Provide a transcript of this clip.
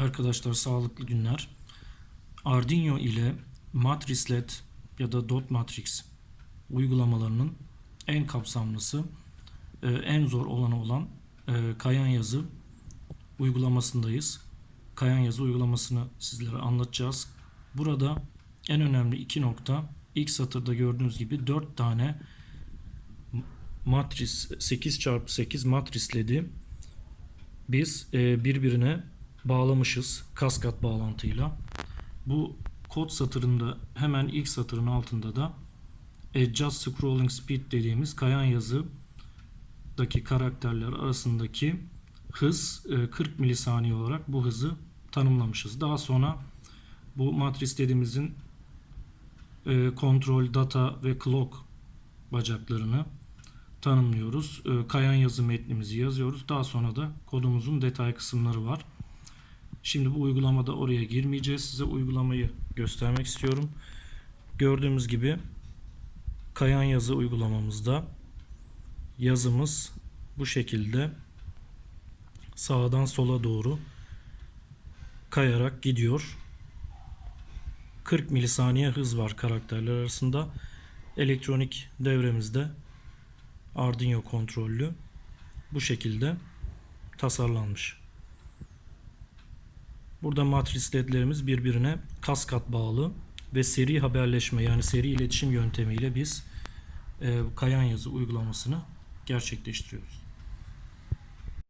Arkadaşlar sağlıklı günler. Arduino ile Matrislet ya da Dot Matrix uygulamalarının en kapsamlısı, e, en zor olanı olan e, Kayan Yazı uygulamasındayız. Kayan Yazı uygulamasını sizlere anlatacağız. Burada en önemli iki nokta ilk satırda gördüğünüz gibi 4 tane matris 8x8 matrisledi biz e, birbirine bağlamışız kaskat bağlantıyla. Bu kod satırında hemen ilk satırın altında da Adjust Scrolling Speed dediğimiz kayan yazıdaki karakterler arasındaki hız e, 40 milisaniye olarak bu hızı tanımlamışız. Daha sonra bu matris dediğimizin e, kontrol, data ve clock bacaklarını tanımlıyoruz. E, Kayan yazı metnimizi yazıyoruz. Daha sonra da kodumuzun detay kısımları var. Şimdi bu uygulamada oraya girmeyeceğiz. Size uygulamayı göstermek istiyorum. Gördüğümüz gibi Kayan yazı uygulamamızda yazımız bu şekilde sağdan sola doğru kayarak gidiyor. 40 milisaniye hız var karakterler arasında. Elektronik devremizde Arduino kontrollü bu şekilde tasarlanmış. Burada matris ledlerimiz birbirine kaskat bağlı ve seri haberleşme yani seri iletişim yöntemiyle biz e, kayan yazı uygulamasını gerçekleştiriyoruz.